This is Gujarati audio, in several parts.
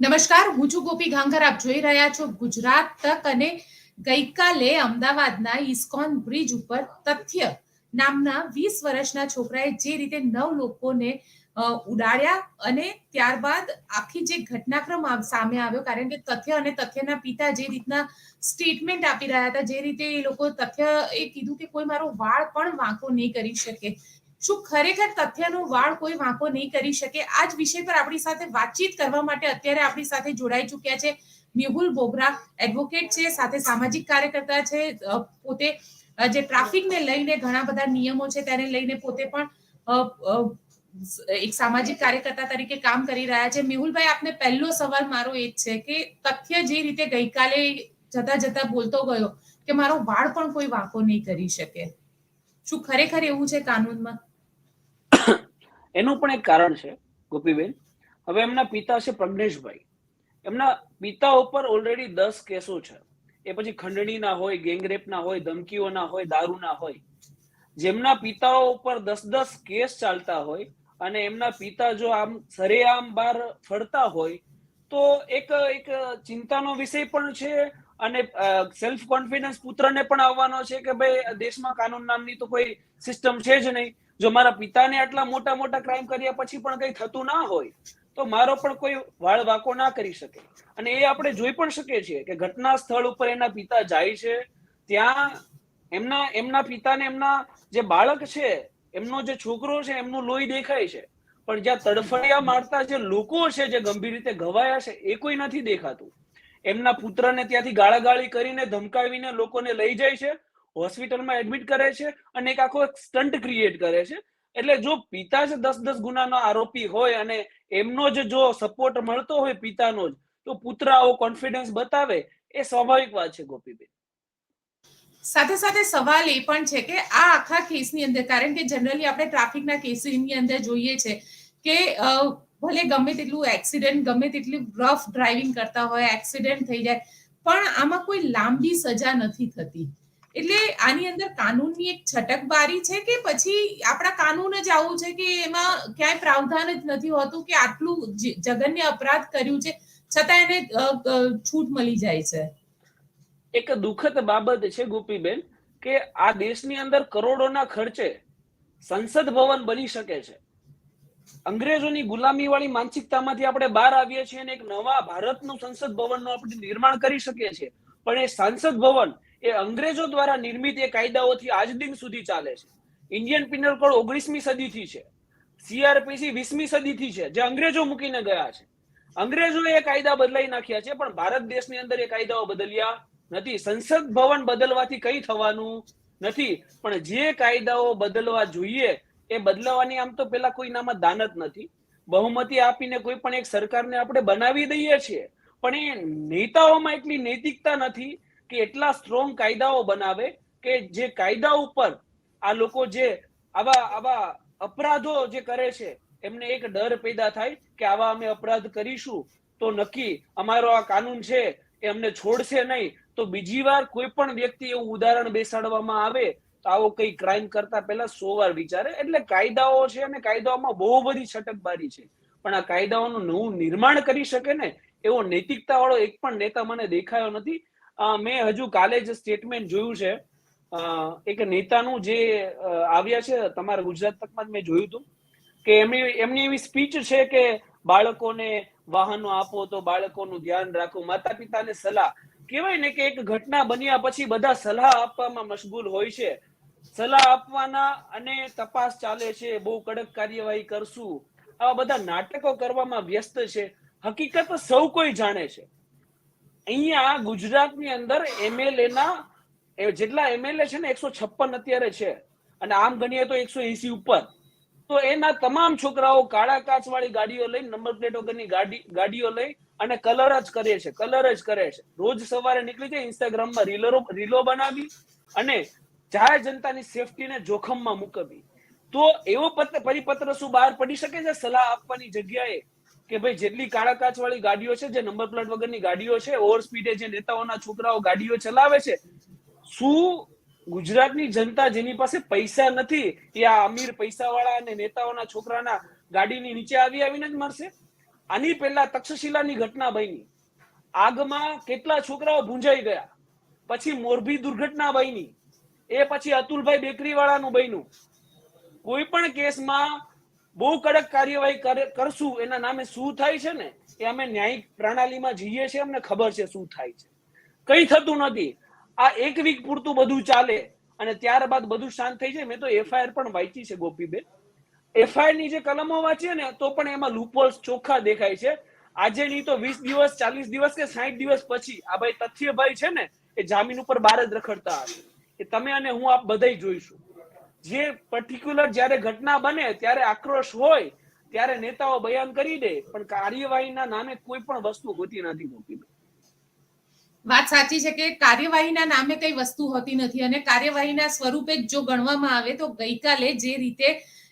નમસ્કાર, હું છું ગોપી ઘાંઘર. આપ જોઈ રહ્યા છો ગુજરાત તક અને ગઈકાલે અમદાવાદના ઇસ્કોન બ્રિજ ઉપર તથ્ય નામના વીસ વર્ષના છોકરાએ જે રીતે નવ લોકોને ઉડાડ્યા અને ત્યારબાદ આખી જે ઘટનાક્રમ સામે આવ્યો, કારણ કે તથ્ય અને તથ્યના પિતા જે રીતના સ્ટેટમેન્ટ આપી રહ્યા હતા, જે રીતે એ લોકો તથ્ય એ કીધું કે કોઈ મારો વાળ પણ વાંકો નહીં કરી શકે. શું ખરેખર તથ્યનો વાળ કોઈ વાંકો નહીં કરી શકે? આ જ વિષય પર આપણી સાથે વાતચીત કરવા માટે અત્યારે આપણી સાથે જોડાઈ ચૂક્યા છે મેહુલ બોબરા એડવોકેટ છે, સાથે સામાજિક કાર્યકર્તા છે પોતે જે જે ટ્રાફિકને લઈને ઘણા બધા નિયમો છે તેને લઈને પોતે પણ એક સામાજિક કાર્યકર્તા તરીકે કામ કરી રહ્યા છે. મેહુલભાઈ, આપને પહેલો સવાલ મારો એ જ છે કે તથ્ય જે રીતે ગઈકાલે જતા જતા બોલતો ગયો કે મારો વાળ પણ કોઈ વાંકો નહીં કરી શકે? શું ખરેખર એવું છે કાનૂનમાં? એનું પણ એક કારણ છે, ગોપીબેન. હવે એમના પિતા છે પ્રજ્ઞેશભાઈ. એમના પિતા ઉપર ઓલરેડી દસ કેસો છે. એ પછી ખંડણીના હોય, ગેંગરેપના હોય, ધમકીઓના હોય, દારૂના હોય. જેમના પિતાઓ ઉપર દસ દસ કેસ ચાલતા હોય અને એમના પિતા જો આમ સરેઆમ બહાર ફરતા હોય, તો એક એક ચિંતાનો વિષય પણ છે અને સેલ્ફ કોન્ફિડન્સ પુત્રને પણ આવવાનો છે કે ભાઈ દેશમાં કાનૂન નામની તો કોઈ સિસ્ટમ છે જ નહીં. જો મારા પિતાને આટલા મોટા મોટા ક્રાઇમ કર્યા પછી પણ કઈ થતું ના હોય, તો મારો પણ કોઈ વાળ વાકો ના કરી શકે. અને એ આપણે જોઈ પણ શકીએ છીએ કે ઘટના સ્થળ ઉપર એના પિતા જાય છે, ત્યાં એમના એમના પિતાને એમના જે બાળક છે, એમનો જે છોકરો છે, એમનું લોહી દેખાય છે. પણ જ્યાં તડફડિયા મારતા જે લોકો છે, જે ગંભીર રીતે ઘવાયા છે, એ કોઈ નથી દેખાતું. એમના પુત્રને ત્યાંથી ગાળાગાળી કરીને ધમકાવીને લોકોને લઈ જાય છે હોસ્પિટલમાં એડમિટ કરે છે અને એક આખો સ્ટન્ટ ક્રિએટ કરે છે. એટલે જો પિતા જ દસ દસ ગુનાનો આરોપી હોય અને એમનો જ જો સપોર્ટ મળતો હોય પિતાનો જ, તો પુત્ર આવો કોન્ફિડન્સ બતાવે એ સ્વાભાવિક વાત છે ગોપીબેન. સાથે સાથે સવાલ એ પણ છે કે આ આખા કેસની અંદર, કારણ કે જનરલી આપણે ટ્રાફિકના કેસની અંદર જોઈએ છે કે ભલે ગમે તેટલું એક્સિડન્ટ ગમે તેટલું રફ ડ્રાઇવિંગ કરતા હોય એક્સિડન્ટ થઈ જાય, પણ આમાં કોઈ લાંબી સજા નથી થતી. એટલે આની અંદર કાનૂનની એક છટકબારી છે કે પછી આપણા કાનૂન જ આવું છે કે એમાં ક્યાંય પ્રાવધાન જ નથી હોતું કે આટલું જગન્ય અપરાધ કર્યું છે, છતાં એને છૂટ મળી જાય છે. એક દુઃખદ બાબત છે ગોપીબેન કે આ દેશની અંદર કરોડોના ખર્ચે સંસદ ભવન બની શકે છે. અંગ્રેજોની ગુલામી વાળી માનસિકતામાંથી આપણે બહાર આવીએ છીએ અને એક નવા ભારતનું સંસદ ભવનનું આપણે નિર્માણ કરી શકીએ છીએ. પણ એ સંસદ ભવન એ અંગ્રેજો દ્વારા નિર્મિત એ કાયદાઓથી આજ દિન સુધી ચાલે છે. ઇન્ડિયન પિનલ કોડ ઓગણીસમી સદીથી છે. સીઆરપીસી વીસમી સદીથી છે, જે અંગ્રેજો મૂકીને ગયા છે. અંગ્રેજોએ એ કાયદા બદલાઈ નાખ્યા છે, પણ ભારત દેશની અંદર એ કાયદાઓ બદલ્યા નથી. સંસદ ભવન બદલવાથી કઈ થવાનું નથી, પણ જે કાયદાઓ બદલવા જોઈએ, એ બદલાવાની આમ તો પેલા કોઈનામાં દાનત નથી. બહુમતી આપીને કોઈ પણ એક સરકારને આપણે બનાવી દઈએ છીએ, પણ એ નેતાઓમાં એટલી નૈતિકતા નથી કે એટલા સ્ટ્રોંગ કાયદાઓ બનાવે કે જે કાયદા ઉપર આ લોકો જે આવા આવા અપરાધો જે કરે છે, એમને એક ડર પેદા થાય કે આવા અમે અપરાધ કરીશું તો નક્કી અમારો આ કાનૂન છે એ અમને છોડશે નહીં. તો બીજી વાર કોઈ પણ વ્યક્તિ એવું ઉદાહરણ બેસાડવામાં આવે તો આવો કઈ ક્રાઇમ કરતા પહેલા સો વાર વિચારે. એટલે કાયદાઓ છે અને કાયદાઓમાં બહુ બધી છટકબારી છે. પણ આ કાયદાઓનું નવું નિર્માણ કરી શકે ને એવો નૈતિકતા વાળો એક પણ નેતા મને દેખાયો નથી. મેં હજુ કાલે જ સ્ટેટમેન્ટ જોયું છે. એક નેતાનું જે આવ્યા છે તમારા ગુજરાત તકમાં મેં જોયું હતું કે એમની એમની એવી સ્પીચ છે કે બાળકોને વાહનો આપો તો બાળકોનું ધ્યાન રાખો માતા પિતાને સલાહ. કહેવાય ને કે એક ઘટના બન્યા પછી બધા સલાહ આપવામાં મશગુલ હોય છે. સલાહ આપવાના અને તપાસ ચાલે છે, બહુ કડક કાર્યવાહી કરશું. આવા બધા નાટકો કરવામાં વ્યસ્ત છે. હકીકત સૌ કોઈ જાણે છે. અહીંયા ગુજરાતની અંદર એમએલએ ના જેટલા એમએલએ છે ને, એકસો છપ્પન અત્યારે છે. અને આમ ગણીએ તો એકસો એસી ઉપર. તો એના તમામ છોકરાઓ કાળા કાચ વાળી ગાડીઓ લઈ નંબર પ્લેટ વગરની ગાડી, ગાડીઓ લઈ અને કલર જ કરે છે, કલર જ કરે છે. રોજ સવારે નીકળી જાય ઇન્સ્ટાગ્રામમાં રીલો રીલો બનાવી અને જાહેર જનતાની સેફટીને જોખમમાં મૂકવી. તો એવો પત્ર પરિપત્ર શું બહાર પડી શકે છે? સલાહ આપવાની જગ્યાએ કે ભાઈ જેટલી કાળા કાચ વાળી ગાડીઓ છે, જે નંબર પ્લેટ વગરની ગાડીઓ છે, ઓવર સ્પીડે જે નેતાઓના છોકરાઓ ગાડીઓ ચલાવે છે, શું ગુજરાતની જનતા જેની પાસે પૈસા નથી, એ આ અમીર પૈસાવાળા અને નેતાઓના છોકરાના ગાડીની નીચે આવી આવીને જ મરશે? આની પહેલા તક્ષશિલાની ઘટના બની. આગમાં કેટલા છોકરાઓ ભૂંજાઈ ગયા? પછી મોરબી દુર્ઘટના બની. એ પછી અતુલભાઈ બેકરી વાળાનું બન્યું. કોઈ પણ કેસમાં બહુ કડક કાર્યવાહી કરશું, એના નામે શું થાય છે ને, એ અમે ન્યાયિક પ્રણાલીમાં જઈએ છીએ, અમને ખબર છે શું થાય છે. કઈ થતું નથી. આ એક વીક પૂરતું બધું ચાલે અને ત્યારબાદ બધું શાંત થઈ જાય. મેં તો એફઆઈઆર પણ વાંચી છે, ગોપીબેન. એફઆઈઆરની જે કલમો વાંચીએ ને, તો પણ એમાં લૂપોલ્સ ચોખ્ખા દેખાય છે. આજે નહીં તો વીસ દિવસ, ચાલીસ દિવસ કે સાઠ દિવસ પછી આ ભાઈ તથ્યભાઈ છે ને, એ જામીન ઉપર બહાર જ રખડતા હશે. કે તમે અને હું આપ બધા જોઈશું. જે પર્ટિક્યુલર જ્યારે ઘટના બને, ત્યારે આક્રોશ હોય, ત્યારે નેતાઓ બયાન કરી દે, પણ કાર્યવાહીના નામે કોઈ પણ વસ્તુ હોતી નથી ગોપીબેન વાત સાચી છે કે કાર્યવાહીના નામે કઈ વસ્તુ હોતી નથી અને કાર્યવાહીના સ્વરૂપે જો ગણવામાં આવે તો ગઈકાલે જે રીતે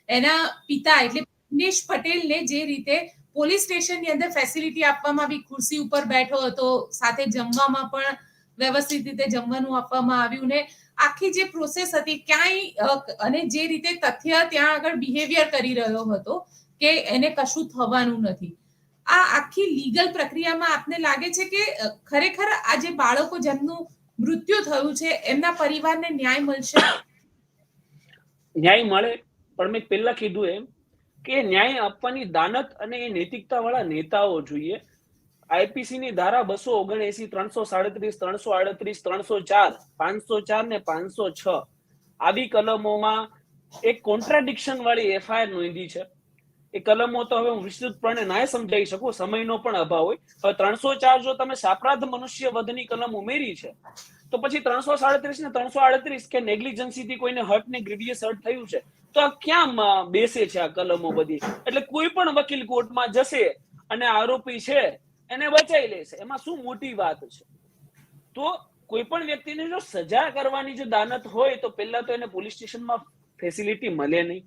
એના પિતા એટલે દિનેશ પટેલને જે રીતે પોલીસ સ્ટેશનની અંદર ફેસિલિટી આપવામાં આવી, ખુરશી ઉપર બેઠો હતો, સાથે જમવામાં પણ વ્યવસ્થિત રીતે જમવાનું આપવામાં આવ્યું ને આખી જે પ્રોસેસ હતી, ક્યાંય અને જે રીતે તથ્ય ત્યાં આગળ બિહેવિયર કરી રહ્યો હતો કે એને કશું થવાનું નથી. આ આખી લીગલ પ્રક્રિયામાં આપને લાગે છે કે ખરેખર આ જે બાળકો જેમનું મૃત્યુ થયું છે, એમના પરિવારને ન્યાય મળશે? ન્યાય મળે, પણ મેં પહેલા કીધું એમ કે ન્યાય આપવાની દાનત અને એ નૈતિકતા વાળા નેતાઓ જોઈએ. આઈપીસી ની ધારા બસો ઓગણએસી, ત્રણસો સાડત્રીસ, ત્રણસો આડત્રીસ, ત્રણસો ચાર, પાંચસો ચાર ને પાંચસો છ. આવી કલમોમાં એક કોન્ટ્રાડિક્શન વાળી એફઆઈઆર નોંધી છે. એ કલમો તો હવે હું વિસ્તૃતપણે ના સમજાવી શકું, સમયનો પણ અભાવ હોય. હવે ત્રણસો ચાર જો તમે સાપરાધ મનુષ્ય વધની કલમ ઉમેરી છે, તો પછી ત્રણસો સાડત્રીસ ને ત્રણસો આડત્રીસ કે નેગ્લિજન્સી થી કોઈને હર્ટ ને ગ્રીવિયસ હર્ટ થયું છે, તો આ ક્યાં બેસે છે આ કલમો બધી? એટલે કોઈ પણ વકીલ કોર્ટમાં જશે અને આરોપી છે એને બચાવી લેશે એમાં શું મોટી વાત છે? તો કોઈ પણ વ્યક્તિને જો સજા કરવાની જો દાનત હોય તો પહેલા તો એને પોલીસ સ્ટેશનમાં ફેસિલિટી મળે નહીં.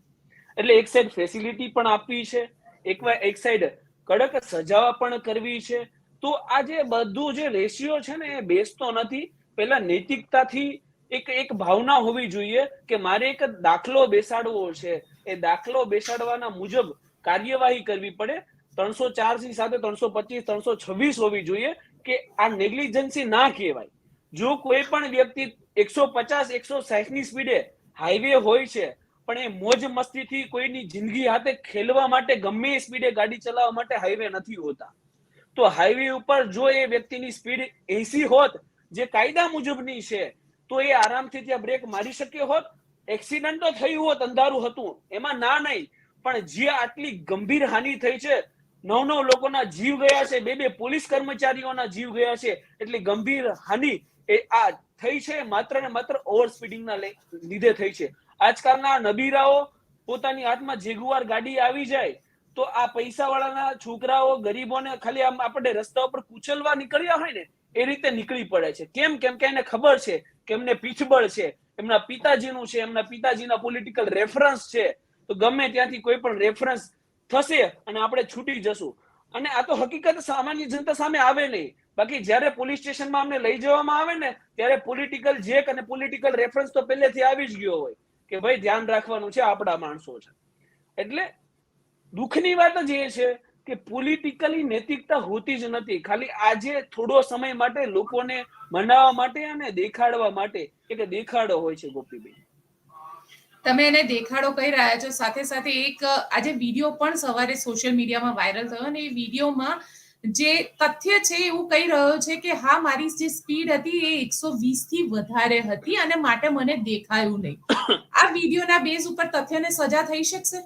એટલે એક સાઈડ ફેસિલિટી પણ આપવી છે, એક એક સાઈડ કડક સજાવા પણ કરવી છે. તો આ જે બધું જે રેશિયો છે ને એ બેસતો નથી. પહેલા નૈતિકતાથી એક એક ભાવના હોવી જોઈએ કે મારે એક દાખલો બેસાડવો છે. એ દાખલો બેસાડવાના મુજબ કાર્યવાહી કરવી પડે. ત્રણસો ચારની સાથે ત્રણસો પચીસ, ત્રણસો છવ્વીસ હોવી જોઈએ કે આ નેગ્લિજન્સી ના કહેવાય. જો કોઈ પણ વ્યક્તિ એકસો પચાસ, એકસો સાહીઠની સ્પીડે હાઈવે હોય છે, પણ એ મોજ મસ્તીથી કોઈની જિંદગી હાથે ખેલવા માટે ગમે એ સ્પીડે ગાડી ચલાવવા માટે હાઈવે નથી હોતા. તો હાઈવે ઉપર જો એ વ્યક્તિની સ્પીડ એસી હોત, જે કાયદા મુજબની છે, તો એ આરામથી ત્યાં બ્રેક મારી શક્યો હોત, એક્સિડન્ટ તો થયું હોત, અંધારું હતું, એમાં ના નહીં. પણ જે આટલી ગંભીર હાનિ થઈ છે નવ નવ લોકોના જીવ ગયા છે, બે બે પોલીસ કર્મચારીઓના જીવ ગયા છે. એટલે ગંભીર હાનિ એ આ થઈ છે, માત્ર ને માત્ર ઓવર સ્પીડિંગના લીધે થઈ છે. આજકાલના નબીરાઓ પોતાની હાથમાં જેગુઆર ગાડી આવી જાય, તો આ પૈસાવાળાના છોકરાઓ, ગરીબોને ખાલી આમ આપણે રસ્તા ઉપર કુચલવા નીકળ્યા હોય ને, એ રીતે નીકળી પડે છે. કેમ? કેમ કે એને ખબર છે કે એમને પીઠબળ છે, એમના પિતાજીનું છે, એમના પિતાજીના પોલિટિકલ રેફરન્સ છે. તો ગમે ત્યાંથી કોઈ પણ રેફરન્સ થશે અને આપણે છૂટી જશું. અને આ તો હકીકત સામાન્ય જનતા સામે આવે નહીં. બાકી જ્યારે પોલીસ સ્ટેશનમાં અમને લઈ જવામાં આવે ને, ત્યારે પોલિટિકલ જેક અને પોલિટિકલ રેફરન્સ તો પહેલેથી આવી જ ગયો હોય કે ભાઈ ધ્યાન રાખવાનું છે આપણા માણસો છે. એટલે દુઃખની વાત જ એ છે કે પોલિટિકલી નૈતિકતા હોતી જ નથી. ખાલી આજે થોડો સમય માટે લોકોને મનાવવા માટે અને દેખાડવા માટે એક દેખાડો હોય છે ગોપીબેન. તમે એને દેખાડો કહી રહ્યા છો. સાથે સાથે એક આજે વીડિયો પણ સવારે સોશિયલ મીડિયામાં વાયરલ થયો અને એ વિડીયોમાં જે તથ્ય છે એવું કહી રહ્યો છે કે હા મારી જે સ્પીડ હતી એ એકસો વીસથી વધારે હતી અને માટે મને દેખાયું નહીં. આ વિડીયોના બેઝ ઉપર તથ્યને સજા થઈ શકશે?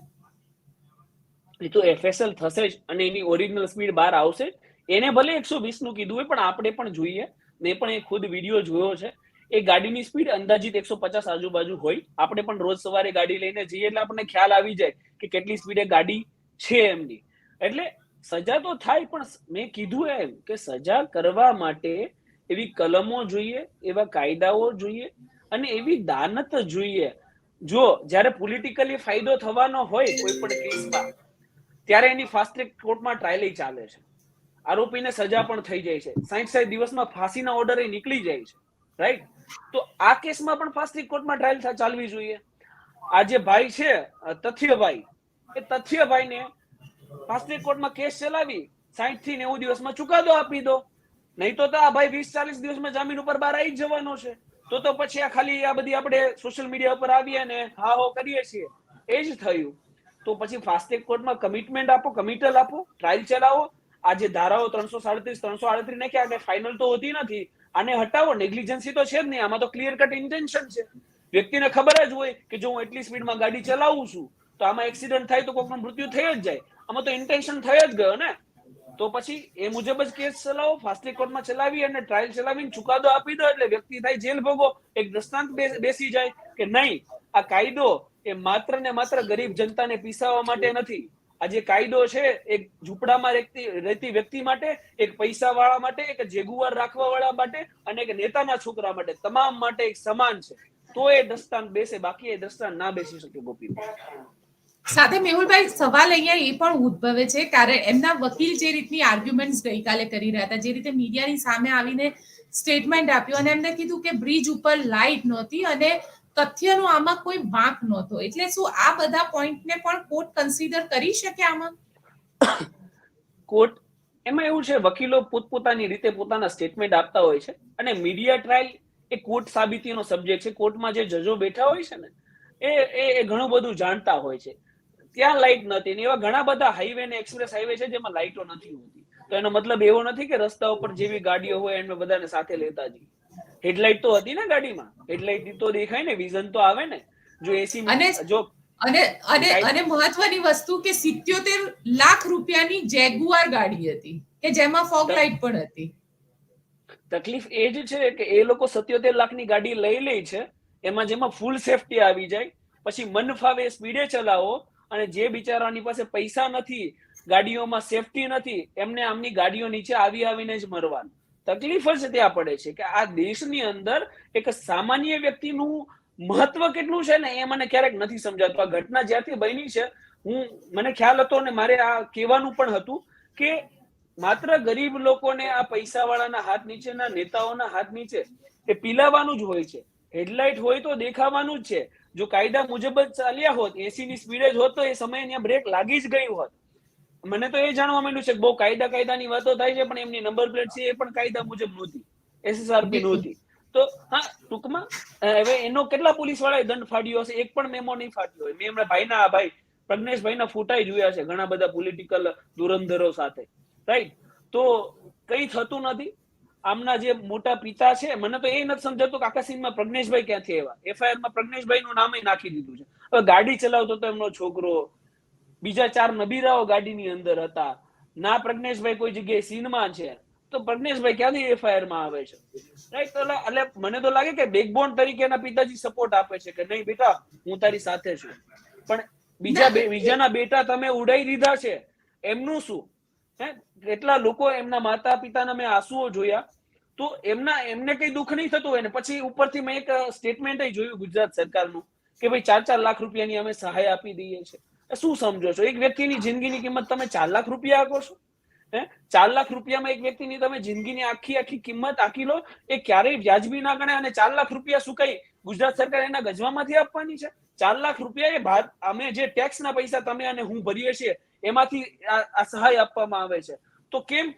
એ તો એફએસએલ થશે જ અને એની ઓરિજિનલ સ્પીડ બહાર આવશે. એને ભલે એકસો વીસનું કીધું હોય પણ આપણે પણ જોઈએ. મેં પણ એ ખુદ વીડિયો જોયો છે. એ ગાડીની સ્પીડ અંદાજિત એકસો પચાસ આજુબાજુ હોય. આપણે પણ રોજ સવારે ગાડી લઈને જઈએ એટલે આપણને ખ્યાલ આવી જાય કે કેટલી સ્પીડે ગાડી છે એમની. એટલે સજા તો થાય, પણ મેં કીધું એમ કે સજા કરવા માટે એવી કલમો જોઈએ, એવા કાયદાઓ જોઈએ અને એવી દાનત જોઈએ. જો જ્યારે પોલિટિકલી ફાયદો થવાનો હોય કોઈ પણ કેસમાં, ત્યારે એની ફાસ્ટ ટ્રેક કોર્ટમાં ટ્રાયલ ચાલે છે. આરોપીને સજા પણ થઈ જાય છે. સાઈઠ સાઈઠ દિવસમાં ફાંસીના ઓર્ડર એ નીકળી જાય છે. રાઈટ તો આ કેસમાં પણ ફાસ્ટ ટ્રેક કોર્ટમાં ટ્રાયલ ચાલવી જોઈએ. આ જે ભાઈ છે તથ્યભાઈ, એ તથ્યભાઈને ફાસ્ટ ટ્રેક કોર્ટમાં કેસ ચલાવી સાહીઠથી નેવું દિવસમાં ચુકાદો આપી દો. નહીં તો આ ભાઈ વીસ ચાલીસ દિવસમાં જામીન ઉપર બહાર આવી જવાનો છે. તો તો પછી આ ખાલી આ બધી આપણે સોશિયલ મીડિયા ઉપર આવીએ ને હા હો કરીએ છીએ. એ જ થયું. તો પછી ફાસ્ટ કોર્ટમાં કમિટમેન્ટ આપો કમિટલ આપો ટ્રાયલ ચલાવો. આ જે ધારાઓ ત્રણસો સાડત્રીસ, ત્રણસો આડત્રીસ નાખ્યા કે ફાઇનલ તો હોતી નથી. આને હટાવો નેગ્લિજન્સી તો છે જ નહીં. આમાં તો ક્લિયર કટ ઇન્ટેન્શન છે. વ્યક્તિને ખબર જ હોય કે જો હું એટલી સ્પીડમાં ગાડી ચલાવું છું, તો આમાં એક્સિડન્ટ થાય તો કોઈકનું મૃત્યુ થઈ જ જાય. આમાં તો ઇન્ટેન્શન થઈ જ ગયો ને. તો પછી એ મુજબ જ કેસ ચલાવો ફાસ્ટ્રેક કોર્ટમાં ચલાવી અને ટ્રાયલ ચલાવીને ચુકાદો આપી દો એટલે વ્યક્તિ થાય જેલ ભોગો. એક દ્રષ્ટાંત બેસી જાય કે નહીં, આ કાયદો એ માત્ર ને માત્ર ગરીબ જનતાને પીસાવવા માટે નથી. આ જે કાયદો છે, એક ઝૂંપડામાં રહેતી રહેતી વ્યક્તિ માટે, એક પૈસા વાળા માટે, એક જેગુઆર રાખવા વાળા માટે અને એક નેતાના છોકરા માટે તમામ માટે એક સમાન છે. તો એ દ્રષ્ટાંત બેસે, બાકી એ દ્રષ્ટાંત ના બેસી શકે ગોપી. સાથે મેહુલભાઈ, સવાલ અહીંયા એ પણ ઉદ્ભવે છે કારણ એમના વકીલ જે રીતની આર્ગ્યુમેન્ટ્સ ગઈકાલે કરી રહ્યા હતા, જે રીતે મીડિયાની સામે આવીને સ્ટેટમેન્ટ આપ્યું અને એમને કીધું કે બ્રિજ ઉપર લાઇટ નહોતી અને તથ્યનો આમાં કોઈ વાંક નહોતો. એટલે શું આ બધા પોઈન્ટને પણ કોર્ટ કન્સિડર કરી શકે આમાં? કોર્ટ એમાં એવું છે, વકીલો પોતપોતાની રીતે પોતાના સ્ટેટમેન્ટ આપતા હોય છે અને મીડિયા ટ્રાયલ એ કોર્ટ સાબિતીનો સબ્જેક્ટ છે. કોર્ટમાં જે જજો બેઠા હોય છે ને, એ એ ઘણું બધું જાણતા હોય છે. ત્યાં લાઇટ નથી એવા ઘણા બધા હાઈવે ને એક્સપ્રેસ હાઈવે છે જેમાં લાઇટો નથી હોતી. તો એનો મતલબ એવો નથી કે રસ્તા ઉપર જેવી ગાડીઓ હોય એમને બધાને સાથે લેતા જઈએ. હેડલાઇટ તો હતી ને ગાડીમાં? હેડલાઇટ તો દેખાય ને વિઝન તો આવે ને. જો એસી અને જો અને અને અને મહત્વની વસ્તુ કે સિત્યોતેર લાખ રૂપિયાની જેગુઆર ગાડી હતી કે જેમાં ફોગ લાઇટ પણ હતી. તકલીફ એ જ છે કે એ લોકો સત્યોતેર લાખની ગાડી લઈ લે છે એમાં જેમાં ફૂલ સેફટી આવી જાય પછી મન ફાવે સ્પીડે ચલાવો અને જે બિચારાની પાસે પૈસા નથી ગાડીઓમાં સેફટી નથી, એમને આમની ગાડીઓ નીચે આવી આવીને જ મરવાનું. તકલીફ જ ત્યાં પડે છે કે આ દેશની અંદર એક સામાન્ય વ્યક્તિનું મહત્વ કેટલું છે ને એ મને ક્યારેક નથી સમજાતું. આ ઘટના જ્યાંથી બની છે, હું, મને ખ્યાલ હતો ને મારે આ કહેવાનું પણ હતું કે માત્ર ગરીબ લોકોને આ પૈસાવાળાના હાથ નીચેના નેતાઓના હાથ નીચે એ પીલાવાનું જ હોય છે. હેડલાઇટ હોય તો દેખાવાનું જ છે. જો કાયદા મુજબ જ ચાલ્યા હોત, એસી ની સ્પીડે જ હોત તો એ સમયે ત્યાં બ્રેક લાગી જ ગઈ હોત. મને તો એ જાણવા મળ્યું છે કે બહુ કાયદા કાયદાની વાતો થાય છે પણ એમની નંબર પ્લેટ છે એ પણ કાયદા મુજબ નહોતી. એસએસઆરપી નહોતી. તો હા ટૂંકમાં હવે એનો કેટલા પોલીસ વાળાએ દંડ ફાડ્યો હશે? એક પણ મેમો નહીં ફાટ્યો હોય. મેં એમના ભાઈના આ ભાઈ પ્રજ્ઞેશભાઈના ફૂટાઈ જોયા છે ઘણા બધા પોલિટિકલ દુરંધરો સાથે. રાઈટ તો કઈ થતું નથી. આમના જે મોટા પિતા છે મને તો એ નથી સમજાતું કે આખા સીનમાં પ્રજ્ઞેશભાઈ ક્યાંથી આવ્યા? એફઆઈઆરમાં પ્રજ્ઞેશભાઈ નું નામ નાખી દીધું છે. હવે ગાડી ચલાવતો તો એમનો છોકરો બીજા ચાર નબીરાઓ ગાડીની અંદર હતા. ના પ્રજ્ઞેશભાઈ કોઈ જગ્યાએ સીનમાં છે. તો પ્રજ્ઞેશભાઈ ક્યાંથી એફઆઈઆરમાં આવે છે? રાઈટ તો એટલે મને તો લાગે કે બેકબોન તરીકેના પિતાજી સપોર્ટ આપે છે કે નહીં બેટા? હું તારી સાથે છું. પણ બીજા બીજાના બેટા તમે ઉડાઈ દીધા છે. એમનું શું? હે? કેટલા લોકો એમના માતા પિતાના મેં આંસુઓ જોયા. તો એમના એમને કઈ દુઃખ નહીં થતું હોય ને? પછી ઉપરથી મેં એક સ્ટેટમેન્ટ જોયું ગુજરાત સરકારનું કે ભાઈ ચાર ચાર લાખ રૂપિયાની અમે સહાય આપી દઈએ છે શું સમજો છો? એક વ્યક્તિની જિંદગીની કિંમત તમે ચાર લાખ રૂપિયા આપો છો? હે? ચાર લાખ રૂપિયામાં એક વ્યક્તિની તમે જિંદગીની આખી આખી કિંમત આખી લો, એ ક્યારેય વ્યાજબી ના ગણે અને ચાર લાખ રૂપિયા શું કઈ ગુજરાત સરકાર એના ગજવામાંથી આપવાની છે? ચાર લાખ રૂપિયા એ ભારત અમે જે ટેક્સ ના પૈસા તમે અને હું ભરીએ છીએ, એમાંથી આ સહાય આપવામાં આવે છે. તો કેમ?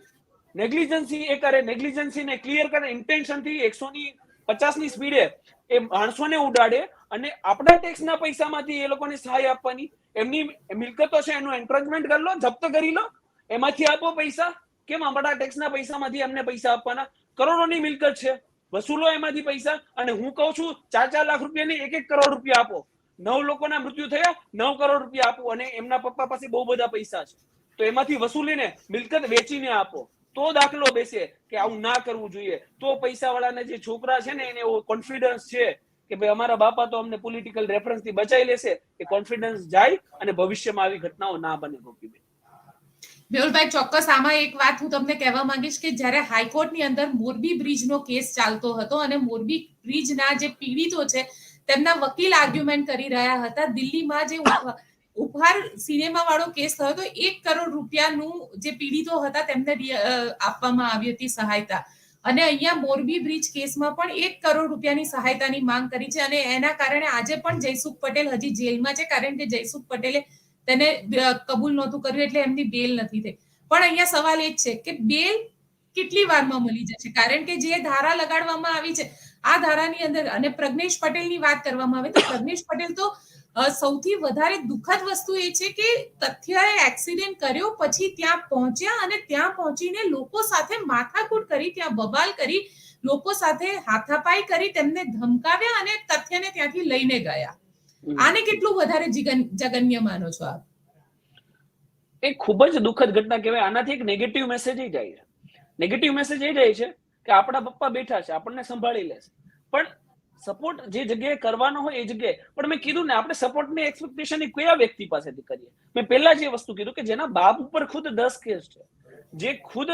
નેગ્લિજન્સી એ કરે નેગ્લિજન્સી ને ક્લિયર કરે ઇન્ટેન્શનથી એકસો ની પચાસની સ્પીડે એ માણસોને ઉડાડે અને આપણા ટેક્સ ના પૈસામાંથી એ લોકોને સહાય આપવાની. એમની મિલકતો છે, એનું એન્કરેજમેન્ટ કરી લો, જપ્ત કરી લો. એમાંથી આપો પૈસા. કેમ? આપણા ટેક્સના પૈસામાંથી એમને પૈસા આપવાના. કરોડોની મિલકત છે. વસૂલો એમાંથી પૈસા. અને હું કહું છું, ચાર ચાર લાખ રૂપિયાની એક એક કરોડ રૂપિયા આપો. નવ લોકોના મૃત્યુ થયા, નવ કરોડ રૂપિયા આપો. અને એમના પપ્પા પાસે બહુ બધા પૈસા છે. તો એમાંથી વસૂલીને મિલકત વેચીને આપો. તો દાખલો બેસે કે આવું ના કરવું જોઈએ. તો પૈસા વાળાના જે છોકરા છે ને, એને એવો કોન્ફિડન્સ છે કે ભાઈ અમારા બાપા તો અમને પોલિટિકલ રેફરન્સથી બચાવી લેશે કે કોન્ફિડન્સ જાય અને ભવિષ્યમાં આવી ઘટનાઓ ના બને ગોપીબેન. મેહુલભાઈ ચોક્કસ આમાં એક વાત હું તમને કહેવા માંગીશ કે જ્યારે હાઈકોર્ટની અંદર મોરબી બ્રિજનો કેસ ચાલતો હતો અને મોરબી બ્રિજના જે પીડિતો છે, તેમના વકીલ આર્ગ્યુમેન્ટ કરી રહ્યા હતા. દિલ્હીમાં જે ઉપહાર- સિનેમા વાળો કેસ થયો હતો, એક કરોડ રૂપિયાનું જે પીડિતો હતા, તેમને આપવામાં આવી હતી સહાયતા. અને અહીંયા મોરબી બ્રિજ કેસમાં પણ એક કરોડ રૂપિયાની સહાયતાની માંગ કરી છે અને એના કારણે આજે પણ જયસુખ પટેલ હજી જેલમાં છે. કારણ કે જયસુખ પટેલે તેને કબૂલ નહોતું કર્યું એટલે એમની બેલ નથી થઈ. પણ અહીંયા સવાલ એ જ છે કે બેલ કેટલી વારમાં મળી જશે? કારણ કે જે ધારા લગાડવામાં આવી છે, આ ધારાની અંદર અને પ્રજ્ઞેશ પટેલની વાત કરવામાં આવે તો પ્રજ્ઞેશ પટેલ તો સૌથી વધારે દુઃખદ વસ્તુ એ છે કે તથ્યએ એક્સિડન્ટ કર્યો પછી ત્યાં પહોંચ્યા અને ત્યાં પહોંચીને લોકો સાથે માથાકૂટ કરી ત્યાં બબાલ કરી લોકો સાથે હાથાપાઈ કરી તેમને ધમકાવ્યા અને તથ્યને ત્યાંથી લઈને ગયા. આને કેટલું વધારે જગન્ય માનો છો આપ? એ ખૂબ જ દુઃખદ ઘટના કહેવાય. આનાથી એક નેગેટિવ મેસેજ એ જાય છે. નેગેટિવ મેસેજ એ જાય છે કે આપણા પપ્પા બેઠા છે આપણને સંભાળી લેશે પણ સપોર્ટ જે જગ્યાએ કરવાનો હોય એ જગ્યાએ. પણ મેં કીધું ને, આપણે સપોર્ટની એક્સપેક્ટેશન કયા વ્યક્તિ પાસેથી કરીએ? મેં પહેલા જે વસ્તુ કીધું કે જેના બાપ ઉપર ખુદ દસ કેસ છે. જે ખુદ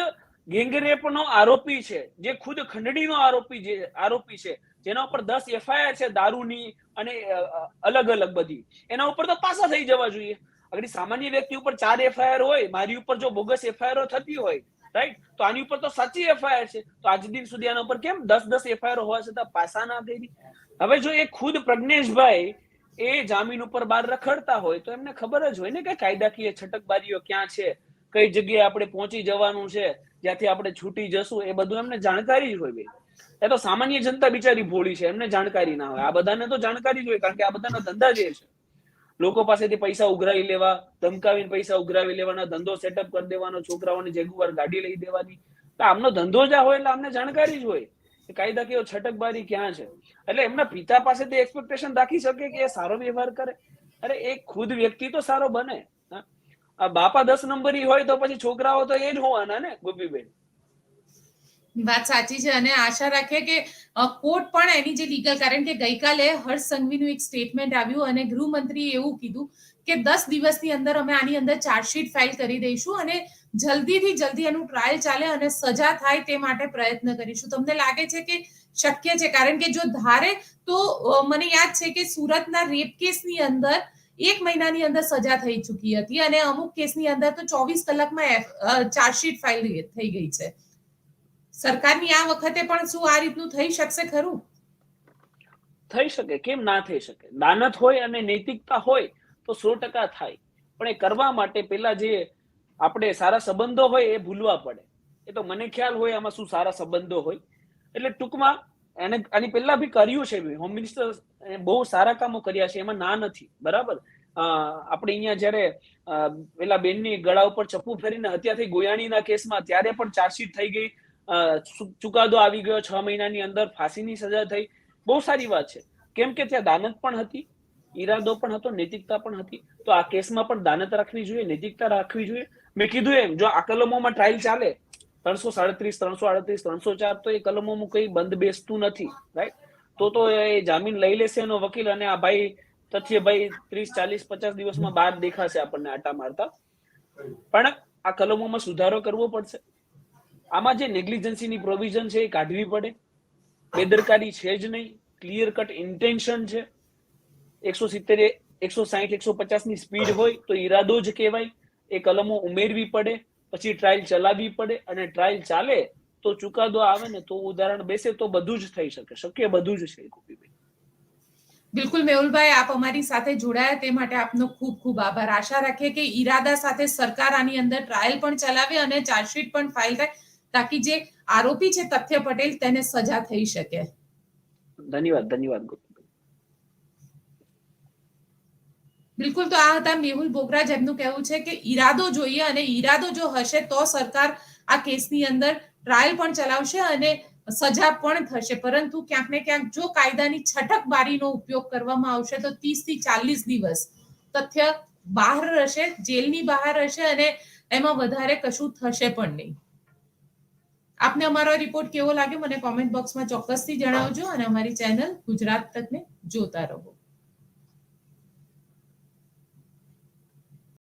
ગેંગરેપનો આરોપી છે, જે ખુદ ખંડણીનો આરોપી જે, આરોપી છે, જેના ઉપર દસ એફઆઈઆર છે, દારૂની અને અલગ અલગ બધી. એના ઉપર તો પાસા થઈ જવા જોઈએ. અગર સામાન્ય વ્યક્તિ ઉપર ચાર એફઆઈઆર હોય, મારી ઉપર જો બોગસ એફઆઈઆર થતી હોય રાઈટ તો આની ઉપર તો સાચી એફઆઈઆર છે. તો આજ દિન સુધી આના ઉપર કેમ દસ દસ એફઆઈઆર હોવા છતાં પાસા ના થઈ હવે જો એ ખુદ પ્રજ્ઞેશભાઈ એ જામીન ઉપર બહાર રખડતા હોય તો એમને ખબર જ હોય ને કે કાયદાકીય છટકબારીઓ ક્યાં છે, કઈ જગ્યાએ આપણે પહોંચી જવાનું છે, જ્યાંથી આપણે છૂટી જશું, એ બધું એમને જાણકારી જ હોય એ તો સામાન્ય જનતા બિચારી ભોળી છે, એમને જાણકારી ના હોય. આ બધાને તો જાણકારી જ હોય, કારણ કે આ બધાના ધંધા જે છે. લોકો પાસેથી પૈસા ઉઘરાવી લેવા, ધમકાવીને પૈસા ઉઘરાવી લેવાના, ધંધો સેટઅપ કરી દેવાનો, છોકરાઓની જેગુવાર ગાડી લઈ દેવાની. તો આમનો ધંધો જ હોય એટલે અમને જાણકારી જ હોય કે કાયદાકીય છટકબારી ક્યાં છે. એટલે એમના પિતા પાસેથી એક્સપેક્ટેશન રાખી શકે કે એ સારો વ્યવહાર કરે. અરે એ ખુદ વ્યક્તિ તો સારો બને. આ બાપા દસ નંબરી હોય તો પછી છોકરાઓ તો એ જ હોવાના ને, ગોપીબેન? વાત સાચી છે અને આશા રાખીએ કે કોર્ટ પણ એની જે લીગલ કારણ કે ગઈકાલે હર્ષ સંઘવીનું એક સ્ટેટમેન્ટ આવ્યું અને ગૃહમંત્રીએ એવું કીધું કે દસ દિવસની અંદર અમે આની અંદર ચાર્જશીટ ફાઇલ કરી દઈશું અને જલ્દીથી જલ્દી એનું ટ્રાયલ ચાલે અને સજા થાય તે માટે પ્રયત્ન કરીશું. તમને લાગે છે કે શક્ય છે? કારણ કે જો ધારે તો મને યાદ છે કે સુરતના રેપ કેસની અંદર એક મહિનાની અંદર સજા થઈ ચૂકી હતી અને અમુક કેસની અંદર તો ચોવીસ કલાકમાં ચાર્જશીટ ફાઇલ થઈ ગઈ છે. સરકારની આ વખતે પણ શું આ રીતનું થઈ શકશે ખરું? થઈ શકે, કેમ ના થઈ શકે? દાનત હોય અને નૈતિકતા હોય તો સો ટકા થાય. પણ એ કરવા માટે પેલા જે આપણે સારા સંબંધો હોય એ ભૂલવા પડે. એ તો મને ખ્યાલ હોય આમાં શું સારા સંબંધો હોય. એટલે ટૂંકમાં એને, આની પહેલા બી કર્યું છે. હોમ મિનિસ્ટર બહુ સારા કામો કર્યા છે, એમાં ના નથી. બરાબર? આપણે અહીંયા જ્યારે પેલા બેનની ગળા ઉપર ચપ્પુ ફેરીને હત્યા થઈ ગોયાણીના કેસમાં, ત્યારે પણ ચાર્જશીટ થઈ ગઈ. ચુકાદો આવી ગયો, છ મહિનાની અંદર ફાંસીની સજા થઈ. બહુ સારી વાત છે. કેમ કે ત્યાં દાનત પણ હતી, ઈરાદો પણ હતો, નૈતિકતા પણ હતી. તો આ કેસમાં પણ દાનત રાખવી જોઈએ, નૈતિકતા રાખવી જોઈએ. મેં કીધું એમ, જો આ કલમોમાં ટ્રાયલ ચાલે, ત્રણસો સાડત્રીસ, ત્રણસો આડત્રીસ, ત્રણસો ચાર, તો એ કલમોમાં કઈ બંધ બેસતું નથી રાઈટ તો તો એ જામીન લઈ લેશે એનો વકીલ અને આ ભાઈ તથ્ય ભાઈ ત્રીસ, ચાલીસ, પચાસ દિવસમાં બહાર દેખાશે આપણને આટા મારતા. પણ આ કલમોમાં સુધારો કરવો પડશે. આમાં જે નેગ્લિજન્સીની પ્રોવિઝન છે એ કાઢવી પડે. બેદરકારી છે જ નહીં. ક્લિયર કટ ઇન્ટેન્શન છે. એકસો સિત્તેર એકસો સાહીઠ, એકસો પચાસની સ્પીડ હોય તો ઈરાદો જ કહેવાય. એ કલમો ઉમેરવી પડે, પછી ટ્રાયલ ચલાવવી પડે અને ટ્રાયલ ચાલે તો ચુકાદો આવે ને તો ઉદાહરણ બેસે તો બધું જ થઈ શકે. શક્ય બધું જ છે બિલકુલ મેહુલભાઈ, આપ અમારી સાથે જોડાયા તે માટે આપનો ખૂબ ખૂબ આભાર. આશા રાખીએ કે ઈરાદા સાથે સરકાર આની અંદર ટ્રાયલ પણ ચલાવે અને ચાર્જશીટ પણ ફાઇલ થાય. તાકી જે આરોપી છે તથ્ય પટેલ તેને સજા થઈ શકે ધન્યવાદ ધન્યવાદ બિલકુલ તો આ હતા મેહુલ બોગરા જેમનું કહેવું છે કે ઈરાદો જોઈએ અને ઈરાદો જો હશે તો સરકાર આ કેસની અંદર ટ્રાયલ પણ ચલાવશે અને સજા પણ થશે પરંતુ ક્યાંક ને ક્યાંક જો કાયદાની છટકબારીનો ઉપયોગ કરવામાં આવશે તો ત્રીસથી ચાલીસ દિવસ તથ્ય બહાર રહેશે જેલની બહાર રહેશે અને એમાં વધારે કશું થશે પણ નહીં આપને અમારો રિપોર્ટ કેવો લાગ્યો? મને કોમેન્ટ બોક્સમાં ચોક્કસથી જણાવજો અને અમારી ચેનલ ગુજરાત તકને જોતા રહો.